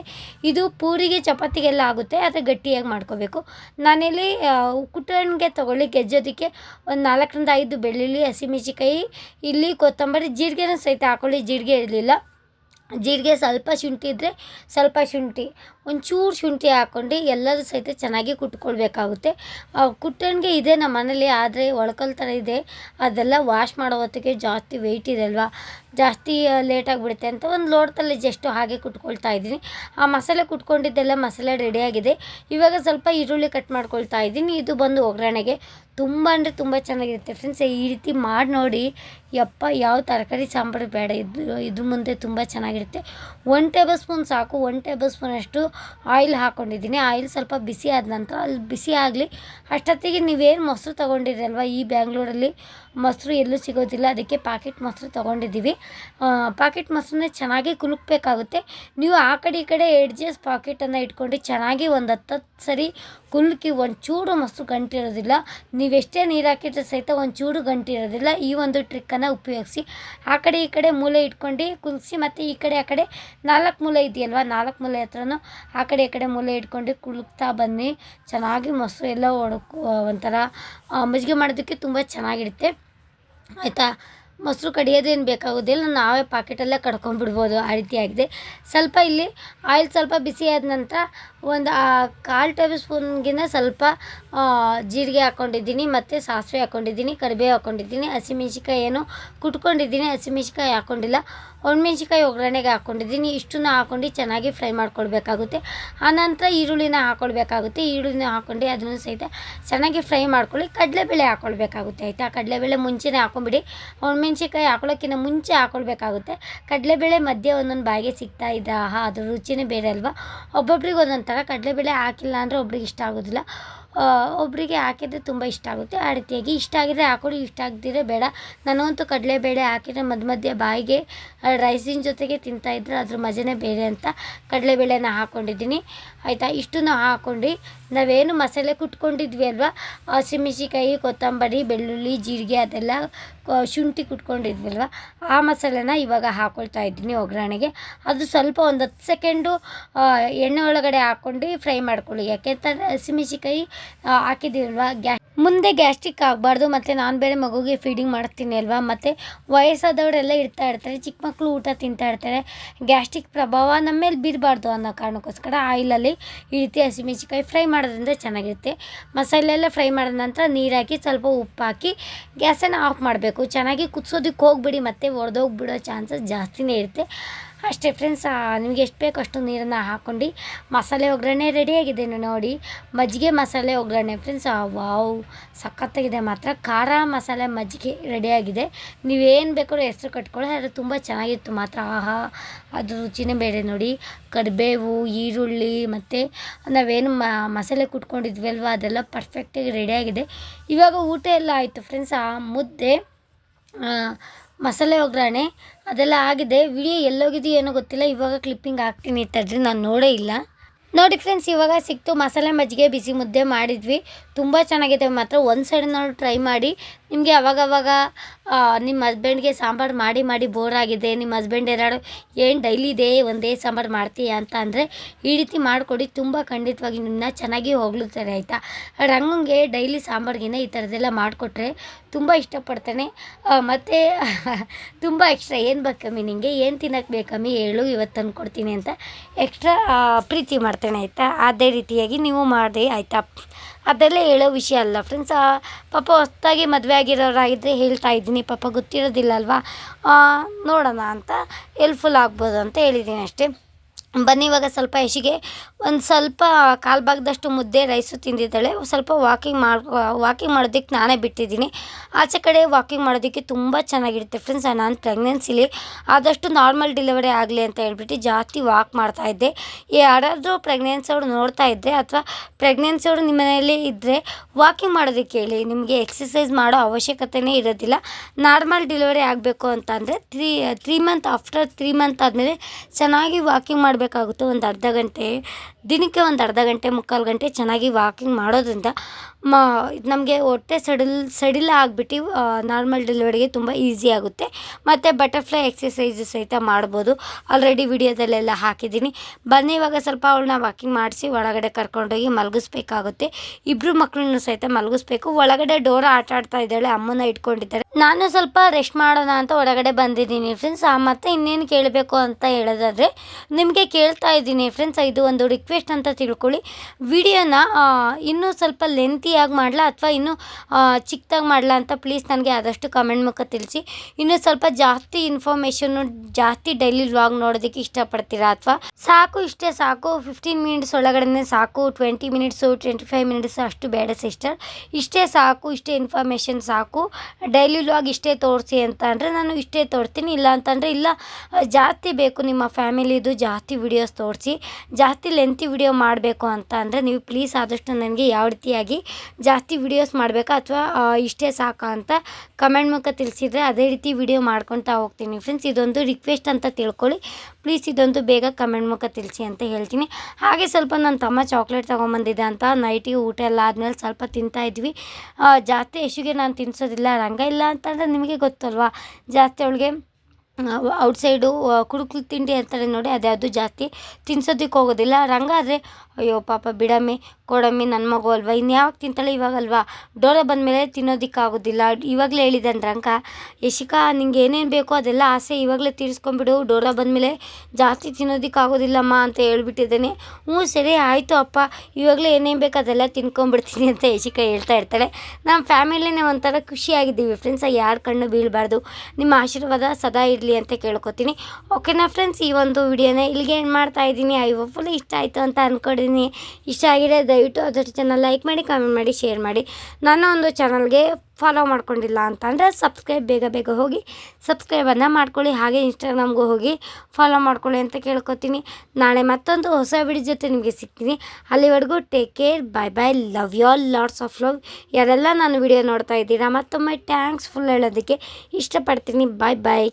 A: ಇದು ಪೂರಿಗೆ ಚಪಾತಿಗೆಲ್ಲ ಆಗುತ್ತೆ, ಆದರೆ ಗಟ್ಟಿಯಾಗಿ ಮಾಡ್ಕೋಬೇಕು. ನಾನಿಲ್ಲಿ ಕುಟ್ಟಣ್ಣಿಗೆ ತೊಗೊಳ್ಳಿ ಗೆಜ್ಜೋದಕ್ಕೆ ಒಂದು ನಾಲ್ಕರಿಂದ ಐದು ಬೆಳ್ಳುಳ್ಳಿ ಹಸಿಮೆಣಸಿಕಾಯಿ ಇಲ್ಲಿ ಕೊತ್ತಂಬರಿ, ಜೀರಿಗೆನೂ ಸಹಿತ ಹಾಕೊಳ್ಳಿ, ಜೀರಿಗೆ ಇರಲಿಲ್ಲ. ಜೀರಿಗೆ ಸ್ವಲ್ಪ ಶುಂಠಿ ಇದ್ದರೆ ಸ್ವಲ್ಪ ಶುಂಠಿ. ಒಂಚೂರು ಶುಂಠಿ ಹಾಕ್ಕೊಂಡು ಎಲ್ಲದೂ ಸಹಿತ ಚೆನ್ನಾಗಿ ಕುಟ್ಕೊಳ್ಬೇಕಾಗುತ್ತೆ. ಕುಟ್ಟಣಿಗೆ ಇದೆ ನಮ್ಮ ಮನೇಲಿ, ಆದರೆ ಒಳ್ಕಲ್ ಥರ ಇದೆ. ಅದೆಲ್ಲ ವಾಶ್ ಮಾಡೋ ಹೊತ್ತಿಗೆ ಜಾಸ್ತಿ ವೆಯ್ಟ್ ಇದೆ ಅಲ್ವಾ? ಜಾಸ್ತಿ ಲೇಟ್ ಆಗಿಬಿಡುತ್ತೆ ಅಂತ ಒಂದು ಲೋಟದಲ್ಲಿ ಜಸ್ಟ್ ಹಾಗೆ ಕುಟ್ಕೊಳ್ತಾ ಇದ್ದೀನಿ. ಆ ಮಸಾಲೆ ಕುಟ್ಕೊಂಡಿದ್ದೆಲ್ಲ ಮಸಾಲೆ ರೆಡಿಯಾಗಿದೆ ಇವಾಗ ಸ್ವಲ್ಪ ಈರುಳ್ಳಿ ಕಟ್ ಮಾಡ್ಕೊಳ್ತಾ ಇದ್ದೀನಿ. ಇದು ಬಂದು ಒಗ್ಗರಣೆಗೆ ತುಂಬ ಅಂದರೆ ತುಂಬ ಚೆನ್ನಾಗಿರುತ್ತೆ ಫ್ರೆಂಡ್ಸ್ ಈ ರೀತಿ ಮಾಡಿ ನೋಡಿ. ಯಪ್ಪ, ಯಾವ ತರಕಾರಿ ಸಾಂಬಾರು ಬೇಡ. ಇದು, ಇದ್ರ ಮುಂದೆ ತುಂಬ ಚೆನ್ನಾಗಿರುತ್ತೆ. ಒನ್ ಟೇಬಲ್ ಸ್ಪೂನ್ ಸಾಕು. ಒನ್ ಟೇಬಲ್ ಸ್ಪೂನಷ್ಟು ಆಯಿಲ್ ಹಾಕ್ಕೊಂಡಿದ್ದೀನಿ ಆಯಿಲ್ ಸ್ವಲ್ಪ ಬಿಸಿ ಆದ ನಂತರ ಅಲ್ಲಿ ಬಿಸಿ ಆಗಲಿ ಅಷ್ಟೊತ್ತಿಗೆ ನೀವೇನು ಮೊಸರು ತೊಗೊಂಡಿರಲ್ವ ಈ ಬ್ಯಾಂಗ್ಳೂರಲ್ಲಿ? ಮೊಸರು ಎಲ್ಲೂ ಸಿಗೋದಿಲ್ಲ. ಅದಕ್ಕೆ ಪಾಕೆಟ್ ಮೊಸರು ತೊಗೊಂಡಿದ್ದೀವಿ. ಪಾಕೆಟ್ ಮೊಸರನ್ನ ಚೆನ್ನಾಗಿ ಕುಲುಕ್ಬೇಕಾಗುತ್ತೆ. ನೀವು ಆ ಕಡೆ ಈ ಕಡೆ ಎಡ್ಜಸ್ ಪಾಕೆಟನ್ನು ಇಟ್ಕೊಂಡು ಚೆನ್ನಾಗಿ ಒಂದು ಹತ್ತತ್ತು ಸರಿ ಕುಲ್ಕಿ ಒಂಚೂರು ಮೊಸರು ಗಂಟಿರೋದಿಲ್ಲ. ನೀವೆಷ್ಟೇ ನೀರು ಹಾಕಿದ್ರೆ ಸಹಿತ ಒಂಚೂರು ಗಂಟಿರೋದಿಲ್ಲ. ಈ ಒಂದು ಟ್ರಿಕ್ಕನ್ನು ಉಪಯೋಗಿಸಿ. ಆ ಕಡೆ ಈ ಕಡೆ ಮೂಲೆ ಇಟ್ಕೊಂಡು ಕುಲ್ಸಿ ಮತ್ತು ಈ ಕಡೆ ಆ ಕಡೆ ನಾಲ್ಕು ಮೂಲೆ ಇದೆಯಲ್ವ? ನಾಲ್ಕು ಮೂಲೆ ಹತ್ರನೂ ಆ ಕಡೆ ಈ ಕಡೆ ಮೂಲೆ ಇಟ್ಕೊಂಡು ಕುಲುಕ್ತಾ ಬನ್ನಿ. ಚೆನ್ನಾಗಿ ಮೊಸರು ಎಲ್ಲ ಒಡಕು, ಒಂಥರ ಮಜ್ಜಿಗೆ ಮಾಡೋದಕ್ಕೆ ತುಂಬ ಚೆನ್ನಾಗಿರುತ್ತೆ. ಆಯಿತಾ ಮೊಸರು ಕಡಿಯೋದೇನು ಬೇಕಾಗೋದಿಲ್ಲ, ನಾವೇ ಪಾಕೆಟಲ್ಲೇ ಕಡ್ಕೊಂಡ್ಬಿಡ್ಬೋದು, ಆ ರೀತಿ ಆಗಿದೆ. ಸ್ವಲ್ಪ ಇಲ್ಲಿ ಆಯಿಲ್ ಸ್ವಲ್ಪ ಬಿಸಿ ಆದ ನಂತರ ಒಂದು ಕಾಲು ಟೇಬಲ್ ಸ್ಪೂನ್ಗಿಂತ ಸ್ವಲ್ಪ ಜೀರಿಗೆ ಹಾಕ್ಕೊಂಡಿದ್ದೀನಿ ಮತ್ತು ಸಾಸಿವೆ ಹಾಕ್ಕೊಂಡಿದ್ದೀನಿ ಕರಿಬೇವು ಹಾಕ್ಕೊಂಡಿದ್ದೀನಿ ಹಸಿಮೆಣ್ಸಿಕಾಯಿ ಏನು ಕುಟ್ಕೊಂಡಿದ್ದೀನಿ ಹಸಿಮೆಣ್ಸಿಕಾಯಿ ಹಾಕ್ಕೊಂಡಿಲ್ಲ ಒಣಮೆಣ್ಸಿಕಾಯಿ ಒಗ್ಗರಣೆಗೆ ಹಾಕ್ಕೊಂಡಿದ್ದೀನಿ ಇಷ್ಟನ್ನು ಹಾಕ್ಕೊಂಡು ಚೆನ್ನಾಗಿ ಫ್ರೈ ಮಾಡ್ಕೊಳ್ಬೇಕಾಗುತ್ತೆ. ಆನಂತರ ಈರುಳ್ಳಿನ ಹಾಕ್ಕೊಳ್ಬೇಕಾಗುತ್ತೆ ಈರುಳ್ಳಿನ ಹಾಕ್ಕೊಂಡು ಅದನ್ನು ಸಹಿತ ಚೆನ್ನಾಗಿ ಫ್ರೈ ಮಾಡ್ಕೊಳ್ಳಿ, ಕಡಲೆಬೇಳೆ ಹಾಕ್ಕೊಳ್ಬೇಕಾಗುತ್ತೆ ಆಯಿತಾ? ಕಡಲೆಬೇಳೆ ಮುಂಚೆನೇ ಹಾಕ್ಕೊಂಬಿಡಿ ಒಣಮೆಣ್ಸಿಕಾಯಿ ಹಾಕೊಳ್ಳೋಕ್ಕಿಂತ ಮುಂಚೆ ಹಾಕೊಳ್ಬೇಕಾಗುತ್ತೆ. ಕಡಲೆಬೇಳೆ ಮಧ್ಯೆ ಒಂದೊಂದು ಬಾಯಿಗೆ ಸಿಗ್ತಾ ಇದೆ. ಆಹಾ ಅದ್ರ ರುಚಿನೇ ಬೇರೆ ಅಲ್ವಾ? ಒಬ್ಬೊಬ್ರಿಗೆ ಒಂದೊಂದು ಥರ ಕಡಲೆಬೇಳೆ ಹಾಕಿಲ್ಲ ಅಂದರೆ ಒಬ್ರಿಗೆ ಇಷ್ಟ ಆಗೋದಿಲ್ಲ. ಒಬ್ಬರಿಗೆ ಹಾಕಿದರೆ ತುಂಬ ಇಷ್ಟ ಆಗುತ್ತೆ. ಆ ರೀತಿಯಾಗಿ ಇಷ್ಟ ಆಗಿದ್ರೆ ಹಾಕೊಳ್ಳಿ, ಇಷ್ಟ ಆಗದಿದ್ರೆ ಬೇಡ. ನನಗಂತೂ ಕಡಲೆಬೇಳೆ ಹಾಕಿದ್ರೆ ಮಧ್ಯ ಮಧ್ಯೆ ಬಾಯಿಗೆ ರೈಸಿನ ಜೊತೆಗೆ ತಿಂತಾಯಿದ್ರೆ ಅದ್ರ ಮಜನೇ ಬೇರೆ ಅಂತ ಕಡಲೆಬೇಳೆನ ಹಾಕ್ಕೊಂಡಿದ್ದೀನಿ ಆಯಿತಾ? ಇಷ್ಟನ್ನು ಹಾಕ್ಕೊಂಡು ನಾವೇನು ಮಸಾಲೆ ಕುಟ್ಕೊಂಡಿದ್ವಿ ಅಲ್ವಾ? ಹಸಿಮೆಣ್ಸಿಕಾಯಿ ಕೊತ್ತಂಬರಿ, ಬೆಳ್ಳುಳ್ಳಿ, ಜೀರಿಗೆ ಅದೆಲ್ಲ ಶುಂಠಿ ಕುಟ್ಕೊಂಡಿದ್ವಿ ಅಲ್ವಾ? ಆ ಮಸಾಲೆನ ಇವಾಗ ಹಾಕ್ಕೊಳ್ತಾ ಇದ್ದೀನಿ ಒಗ್ಗರಣೆಗೆ. ಅದು ಸ್ವಲ್ಪ ಒಂದು ಹತ್ತು ಸೆಕೆಂಡು ಎಣ್ಣೆ ಒಳಗಡೆ ಹಾಕ್ಕೊಂಡು ಫ್ರೈ ಮಾಡ್ಕೊಳ್ಳಿ. ಯಾಕೆಂತಂದರೆ ಹಸಿಮೆಣ್ಸಿಕಾಯಿ ಹಾಕಿದ್ದೀರಲ್ವ? ಗ್ಯಾ ಮುಂದೆ ಗ್ಯಾಸ್ಟ್ರಿಕ್ ಆಗಬಾರ್ದು, ಮತ್ತು ನಾನು ಬೇರೆ ಮಗುಗೆ ಫೀಡಿಂಗ್ ಮಾಡ್ತೀನಿ ಅಲ್ವಾ? ಮತ್ತು ವಯಸ್ಸಾದವರೆಲ್ಲ ಇರ್ತಾ ಇರ್ತಾರೆ, ಚಿಕ್ಕ ಮಕ್ಕಳು ಊಟ ತಿಂತಾ ಇರ್ತಾರೆ. ಗ್ಯಾಸ್ಟ್ರಿಕ್ ಪ್ರಭಾವ ನಮ್ಮ ಮೇಲೆ ಬೀರಬಾರ್ದು ಅನ್ನೋ ಕಾರಣಕ್ಕೋಸ್ಕರ ಆಯಿಲಲ್ಲಿ ಈ ರೀತಿ ಹಸಿಮೆಣ್ಸಿಕಾಯಿ ಫ್ರೈ ಮಾಡೋದ್ರಿಂದ ಚೆನ್ನಾಗಿರುತ್ತೆ. ಮಸಾಲೆ ಎಲ್ಲ ಫ್ರೈ ಮಾಡಿದ ನಂತರ ನೀರಾಕಿ ಸ್ವಲ್ಪ ಉಪ್ಪು ಹಾಕಿ ಗ್ಯಾಸನ್ನು ಆಫ್ ಮಾಡಬೇಕು. ಚೆನ್ನಾಗಿ ಕುದಿಸೋದಕ್ಕೆ ಹೋಗ್ಬಿಡಿ, ಮತ್ತು ಒಡೆದೋಗ್ಬಿಡೋ ಚಾನ್ಸಸ್ ಜಾಸ್ತಿನೇ ಇರುತ್ತೆ. ಅಷ್ಟೇ ಫ್ರೆಂಡ್ಸ್ ನಿಮಗೆ ಎಷ್ಟು ಬೇಕು ಅಷ್ಟು ನೀರನ್ನು ಹಾಕ್ಕೊಂಡು ಮಸಾಲೆ ಒಗ್ಗರಣೆ ರೆಡಿಯಾಗಿದೆ ನೋಡಿ. ಮಜ್ಜಿಗೆ ಮಸಾಲೆ ಒಗ್ಗರಣೆ. ಫ್ರೆಂಡ್ಸ್ ವಾವ್, ಸಖತ್ತಾಗಿದೆ. ಮಾತ್ರ ಖಾರ ಮಸಾಲೆ ಮಜ್ಜಿಗೆ ರೆಡಿಯಾಗಿದೆ ನೀವೇನು ಬೇಕಾದ್ರೂ ಹೆಸರು ಕಟ್ಕೊಳ್ಳಿ, ಅದು ತುಂಬ ಚೆನ್ನಾಗಿತ್ತು ಮಾತ್ರ. ಆಹಾ ಅದು ರುಚಿನೇ ಬೇರೆ ನೋಡಿ. ಕರಿಬೇವು, ಈರುಳ್ಳಿ ಮತ್ತು ನಾವೇನು ಮಸಾಲೆ ಕುಟ್ಕೊಂಡಿದ್ವಿ ಅಲ್ವಾ ಅದೆಲ್ಲ ಪರ್ಫೆಕ್ಟಾಗಿ ರೆಡಿಯಾಗಿದೆ ಇವಾಗ ಊಟ ಎಲ್ಲ ಆಯಿತು. ಫ್ರೆಂಡ್ಸ್ ಆ, ಮುದ್ದೆ ಮಸಾಲೆ ಒಗ್ಗರಣೆ ಅದೆಲ್ಲ ಆಗಿದೆ. ವಿಡಿಯೋ ಎಲ್ಲೋಗಿದೆಯೋ ಏನೋ ಗೊತ್ತಿಲ್ಲ. ಇವಾಗ ಕ್ಲಿಪ್ಪಿಂಗ್ ಹಾಕ್ತೀನಿ ತಡ್ರಿ ನಾನು ನೋಡೇ ಇಲ್ಲ. ನೋಡಿ ಫ್ರೆಂಡ್ಸ್ ಇವಾಗ ಸಿಕ್ತು ಮಸಾಲೆ ಮಜ್ಜಿಗೆ ಬಿಸಿ ಮುದ್ದೆ ಮಾಡಿದ್ವಿ. ತುಂಬ ಚೆನ್ನಾಗಿದೆ. ಮಾತ್ರ ಒಂದು ಸೈಡ್ ನಾವು ಟ್ರೈ ಮಾಡಿ ನಿಮಗೆ ಅವಾಗವಾಗ ನಿಮ್ಮ ಹಸ್ಬೆಂಡ್ಗೆ ಸಾಂಬಾರು ಮಾಡಿ ಮಾಡಿ ಬೋರ್ ಆಗಿದೆ ನಿಮ್ಮ ಹಸ್ಬೆಂಡ್ ಎರಡು ಏನು ಡೈಲಿ ಇದೇ, ಒಂದೇ ಸಾಂಬಾರು ಮಾಡ್ತೀಯಾ ಅಂತ ಅಂದರೆ ಈ ರೀತಿ ಮಾಡಿಕೊಡಿ, ತುಂಬ ಖಂಡಿತವಾಗಿ ನಿಮ್ಮನ್ನ ಚೆನ್ನಾಗಿ ಹೊಗಳುತ್ತಾರೆ ಆಯಿತಾ? ರಂಗಂಗೆ ಡೈಲಿ ಸಾಂಬಾರಿಗಿನ ಈ ಥರದ್ದೆಲ್ಲ ಮಾಡಿಕೊಟ್ರೆ ತುಂಬ ಇಷ್ಟಪಡ್ತಾನೆ. ಮತ್ತು ತುಂಬ ಎಕ್ಸ್ಟ್ರಾ ಏನು ಬೇಕಮ್ಮಿ ಕಮ್ಮಿ ನಿನಗೆ ಏನು ತಿನ್ನಕ್ಕೆ ಬೇಕಮ್ಮಿ? ಹೇಳು, ಇವತ್ತು ತಂದು ಕೊಡ್ತೀನಿ ಅಂತ ಎಕ್ಸ್ಟ್ರಾ ಪ್ರೀತಿ ಮಾಡ್ತಾನೆ, ಆಯಿತಾ? ಅದೇ ರೀತಿಯಾಗಿ ನೀವು ಮಾಡಿ ಆಯಿತಾ? ಅದೆಲ್ಲ ಹೇಳೋ ವಿಷಯ ಅಲ್ಲ. ಫ್ರೆಂಡ್ಸ್ ಪಾಪ ಹೊಸ್ದಾಗಿ ಮದುವೆ ಆಗಿರೋರಾಗಿದ್ದರೆ ಹೇಳ್ತಾ ಇದ್ದೀನಿ. ಪಾಪ ಗೊತ್ತಿರೋದಿಲ್ಲ ಅಲ್ವಾ? ನೋಡೋಣ ಅಂತ ಹೆಲ್ಪ್ಫುಲ್ ಆಗ್ಬೋದು ಅಂತ ಹೇಳಿದ್ದೀನಿ ಅಷ್ಟೇ. ಬನ್ನಿ, ಇವಾಗ ಸ್ವಲ್ಪ ಯಶಿಗೆ ಒಂದು ಸ್ವಲ್ಪ ಕಾಲು ಭಾಗದಷ್ಟು ಮುದ್ದೆ ರೈಸು ತಿಂದಿದ್ದಾಳೆ. ಸ್ವಲ್ಪ ವಾಕಿಂಗ್ ಮಾಡಿ ವಾಕಿಂಗ್ ಮಾಡೋದಕ್ಕೆ ನಾನೇ ಬಿಟ್ಟಿದ್ದೀನಿ. ಆಚೆ ಕಡೆ ವಾಕಿಂಗ್ ಮಾಡೋದಕ್ಕೆ ತುಂಬ ಚೆನ್ನಾಗಿರುತ್ತೆ ಫ್ರೆಂಡ್ಸ್ ನಾನು ಪ್ರೆಗ್ನೆನ್ಸಿಲಿ ಆದಷ್ಟು ನಾರ್ಮಲ್ ಡೆಲಿವರಿ ಆಗಲಿ ಅಂತ ಹೇಳ್ಬಿಟ್ಟು ಜಾಸ್ತಿ ವಾಕ್ ಮಾಡ್ತಾ ಇದ್ದೆ. ಯಾರಾದರೂ ಪ್ರೆಗ್ನೆನ್ಸಿ ಅವ್ರು ನೋಡ್ತಾ ಇದ್ದರೆ ಅಥವಾ ಪ್ರೆಗ್ನೆನ್ಸಿ ಅವರು ನಿಮ್ಮ ಮನೆಯಲ್ಲಿ ಇದ್ದರೆ ವಾಕಿಂಗ್ ಮಾಡೋದಕ್ಕೆ ಹೇಳಿ ನಿಮಗೆ ಎಕ್ಸಸೈಸ್ ಮಾಡೋ ಅವಶ್ಯಕತೆನೇ ಇರೋದಿಲ್ಲ. ನಾರ್ಮಲ್ ಡೆಲಿವರಿ ಆಗಬೇಕು ಅಂತ ಅಂದರೆ three three month after three month ಆದಮೇಲೆ ಚೆನ್ನಾಗಿ ವಾಕಿಂಗ್ ಮಾಡಬೇಕಾಗುತ್ತೆ ಒಂದು ಅರ್ಧ ಗಂಟೆ ದಿನಕ್ಕೆ ಒಂದು ಅರ್ಧ ಗಂಟೆ ಮುಕ್ಕಾಲು ಗಂಟೆ ಚೆನ್ನಾಗಿ ವಾಕಿಂಗ್ ಮಾಡೋದ್ರಿಂದ ಮ, ನಮಗೆ ಹೊಟ್ಟೆ ಸಡಿಲ್, ಸಡಿಲ ಆಗಿಬಿಟ್ಟು ನಾರ್ಮಲ್ ಡೆಲಿವರಿಗೆ ತುಂಬ ಈಸಿ ಆಗುತ್ತೆ. ಮತ್ತು ಬಟರ್ಫ್ಲೈ ಎಕ್ಸಸೈಸಸ್ ಸಹಿತ ಮಾಡ್ಬೋದು. ಆಲ್ರೆಡಿ ವಿಡಿಯೋದಲ್ಲೆಲ್ಲ ಹಾಕಿದ್ದೀನಿ. ಬನ್ನಿ, ಇವಾಗ ಸ್ವಲ್ಪ ಅವಳನ್ನ ವಾಕಿಂಗ್ ಮಾಡಿಸಿ ಒಳಗಡೆ ಕರ್ಕೊಂಡೋಗಿ ಮಲಗಿಸ್ಬೇಕಾಗುತ್ತೆ. ಇಬ್ಬರು ಮಕ್ಕಳನ್ನು ಸಹಿತ ಮಲಗಿಸ್ಬೇಕು. ಒಳಗಡೆ ಡೋರ್ ಆಟ ಆಡ್ತಾ ಇದ್ದಾಳೆ ಅಮ್ಮನ ಇಟ್ಕೊಂಡಿದ್ದಾರೆ. ನಾನು ಸ್ವಲ್ಪ ರೆಸ್ಟ್ ಮಾಡೋಣ ಅಂತ ಹೊರಗಡೆ ಬಂದಿದ್ದೀನಿ ಫ್ರೆಂಡ್ಸ್. ಮತ್ತು ಇನ್ನೇನು ಕೇಳಬೇಕು ಅಂತ ಹೇಳೋದಾದರೆ, ನಿಮಗೆ ಕೇಳ್ತಾ ಇದ್ದೀನಿ ಫ್ರೆಂಡ್ಸ್, ಇದು ಒಂದು ರಿಕ್ವೆಸ್ಟ್ ಅಂತ ತಿಳ್ಕೊಳ್ಳಿ. ವಿಡಿಯೋನ ಇನ್ನೂ ಸ್ವಲ್ಪ ಲೆಂತಿಯಾಗಿ ಮಾಡಲಾ ಅಥವಾ ಇನ್ನೂ ಚಿಕ್ಕದಾಗಿ ಮಾಡಲಾ ಅಂತ ಪ್ಲೀಸ್ ನನಗೆ ಆದಷ್ಟು ಕಮೆಂಟ್ ಮುಖ ತಿಳಿಸಿ. ಇನ್ನೂ ಸ್ವಲ್ಪ ಜಾಸ್ತಿ ಇನ್ಫಾರ್ಮೇಷನ್ನು ಜಾಸ್ತಿ ಡೈಲಿ ವ್ಲಾಗ್ ನೋಡೋದಕ್ಕೆ ಇಷ್ಟಪಡ್ತೀರಾ ಅಥವಾ? ಸಾಕು ಇಷ್ಟೇ ಸಾಕು ಫಿಫ್ಟೀನ್ ಮಿನಿಟ್ಸ್ ಒಳಗಡೆ ಸಾಕು twenty minutes twenty five minutes ಅಷ್ಟು ಬೇಡ ಸಿಸ್ಟರ್ ಇಷ್ಟೇ ಸಾಕು, ಇಷ್ಟೇ ಇನ್ಫಾರ್ಮೇಷನ್ ಸಾಕು. ಡೈಲಿ ವ್ಲಾಗ್ ಇಷ್ಟೇ ತೋರಿಸಿ ಅಂತ ಅಂದರೆ ನಾನು ಇಷ್ಟೇ ತೋರ್ತೀನಿ. ಇಲ್ಲ ಅಂತಂದರೆ ಇಲ್ಲ, ಜಾಸ್ತಿ ಬೇಕು ನಿಮ್ಮ ಫ್ಯಾಮಿಲಿದು ಜಾಸ್ತಿ ವಿಡಿಯೋಸ್ ತೋರಿಸಿ. ಜಾಸ್ತಿ ಲೆಂತಿ ವಿಡಿಯೋ ಮಾಡಬೇಕು ಅಂತ ಅಂದರೆ ನೀವು ಪ್ಲೀಸ್ ಆದಷ್ಟು ನನಗೆ ಯಾವ ರೀತಿಯಾಗಿ ಜಾಸ್ತಿ ವಿಡಿಯೋಸ್ ಮಾಡಬೇಕಾ ಅಥವಾ ಇಷ್ಟೇ ಸಾಕಾ ಅಂತ ಕಮೆಂಟ್ ಮೂಲಕ ತಿಳಿಸಿದರೆ ಅದೇ ರೀತಿ ವಿಡಿಯೋ ಮಾಡ್ಕೊತಾ ಹೋಗ್ತೀನಿ. ಫ್ರೆಂಡ್ಸ್ ಇದೊಂದು ರಿಕ್ವೆಸ್ಟ್ ಅಂತ ತಿಳ್ಕೊಳ್ಳಿ. ಪ್ಲೀಸ್ ಇದೊಂದು ಬೇಗ ಕಮೆಂಟ್ ಮೂಲಕ ತಿಳಿಸಿ ಅಂತ ಹೇಳ್ತೀನಿ. ಹಾಗೆ ಸ್ವಲ್ಪ ನನ್ನ ತಮ್ಮ ಚಾಕ್ಲೇಟ್ ತೊಗೊಂಬಂದಿದ್ದೆ ಅಂತ. ನೈಟಿಗೆ ಊಟ ಎಲ್ಲ ಆದಮೇಲೆ ಸ್ವಲ್ಪ ತಿಂತಾ ಇದ್ವಿ. ಜಾಸ್ತಿ ಯಶುಗೆ ನಾನು ತಿನ್ನಿಸೋದಿಲ್ಲ ರಂಗ ಇಲ್ಲ ಅಂತಂದರೆ ನಿಮಗೆ ಗೊತ್ತಲ್ವಾ? ಜಾಸ್ತಿ ಅವಳಿಗೆ ಔಟ್ಸೈಡು ಕುಡುಕು ತಿಂಡಿ ಅಂತಾರೆ ನೋಡಿ, ಅದ್ಯಾವುದು ಜಾಸ್ತಿ ತಿನ್ಸೋದಕ್ಕೆ ಹೋಗೋದಿಲ್ಲ. ರಂಗ ಆದರೆ, ಅಯ್ಯೋ ಪಾಪ, ಬಿಡಮ್ಮಿ ಕೊಡಮ್ಮಿ ನನ್ನ ಮಗು ಅಲ್ವಾ? ಇನ್ಯಾವಾಗ ತಿಂತಾಳೆ? ಇವಾಗಲ್ವಾ ಮೇಲೆ ಬಂದಮೇಲೆ ತಿನ್ನೋದಕ್ಕಾಗೋದಿಲ್ಲ. ಇವಾಗಲೇ ಹೇಳಿದ್ದಾನೆ ಅಂಕ ಯಶಿಕಾ, ನಿಂಗೆ ಏನೇನು ಬೇಕೋ ಅದೆಲ್ಲ ಆಸೆ ಇವಾಗಲೇ ತೀರಿಸ್ಕೊಂಬಿಡು ಡೋರ ಬಂದಮೇಲೆ ಜಾಸ್ತಿ ತಿನ್ನೋದಕ್ಕಾಗೋದಿಲ್ಲಮ್ಮ ಅಂತ ಹೇಳ್ಬಿಟ್ಟಿದ್ದೇನೆ. ಹ್ಞೂ ಸರಿ, ಆಯಿತು ಅಪ್ಪ. ಇವಾಗಲೇ ಏನೇನು ಬೇಕೋ ಅದೆಲ್ಲ ತಿನ್ಕೊಂಬಿಡ್ತೀನಿ ಅಂತ ಯಶಿಕಾ ಹೇಳ್ತಾ ಇರ್ತಾಳೆ. ನಮ್ಮ ಫ್ಯಾಮಿಲಿನೇ ಒಂಥರ ಖುಷಿಯಾಗಿದ್ದೀವಿ ಫ್ರೆಂಡ್ಸ್. ಯಾರ ಕಣ್ಣು ಬೀಳಬಾರ್ದು. ನಿಮ್ಮ ಆಶೀರ್ವಾದ ಸದಾ ಇರಲಿ ಅಂತ ಕೇಳ್ಕೊತೀನಿ. ಓಕೆನಾ ಫ್ರೆಂಡ್ಸ್? ಈ ಒಂದು ವಿಡಿಯೋನ ಇಲ್ಲಿಗೆ ಏನು ಮಾಡ್ತಾ ಇದ್ದೀನಿ. ಐ ಫುಲ್ ಇಷ್ಟ ಆಯಿತು ಅಂತ ಅಂದ್ಕೊಂಡಿದ್ದೀನಿ ಇಷ್ಟ ಆಗಿದೆ ಅದಷ್ಟು ಜನ ಲೈಕ್ ಮಾಡಿ ಕಮೆಂಟ್ ಮಾಡಿ ಶೇರ್ ಮಾಡಿ. ನನ್ನ ಒಂದು ಚಾನಲ್ಗೆ ಫಾಲೋ ಮಾಡ್ಕೊಂಡಿಲ್ಲ ಅಂತ ಅಂದರೆ ಸಬ್ಸ್ಕ್ರೈಬ್ ಬೇಗ ಬೇಗ ಹೋಗಿ ಸಬ್ಸ್ಕ್ರೈಬನ್ನು ಮಾಡ್ಕೊಳ್ಳಿ. ಹಾಗೆ ಇನ್ಸ್ಟಾಗ್ರಾಮ್ಗೂ ಹೋಗಿ ಫಾಲೋ ಮಾಡ್ಕೊಳ್ಳಿ ಅಂತ ಕೇಳ್ಕೊತೀನಿ. ನಾಳೆ ಮತ್ತೊಂದು ಹೊಸ ವಿಡಿಯೋ ಜೊತೆ ನಿಮಗೆ ಸಿಗ್ತೀನಿ. ಅಲ್ಲಿವರೆಗೂ take care bye bye love you all lots of love ಯಾರೆಲ್ಲ ನಾನು ವಿಡಿಯೋ ನೋಡ್ತಾ ಇದ್ದೀರಾ, ಮತ್ತೊಮ್ಮೆ ಟ್ಯಾಂಕ್ಸ್ ಫುಲ್ ಹೇಳೋದಕ್ಕೆ ಇಷ್ಟಪಡ್ತೀನಿ. ಬಾಯ್ ಬಾಯ್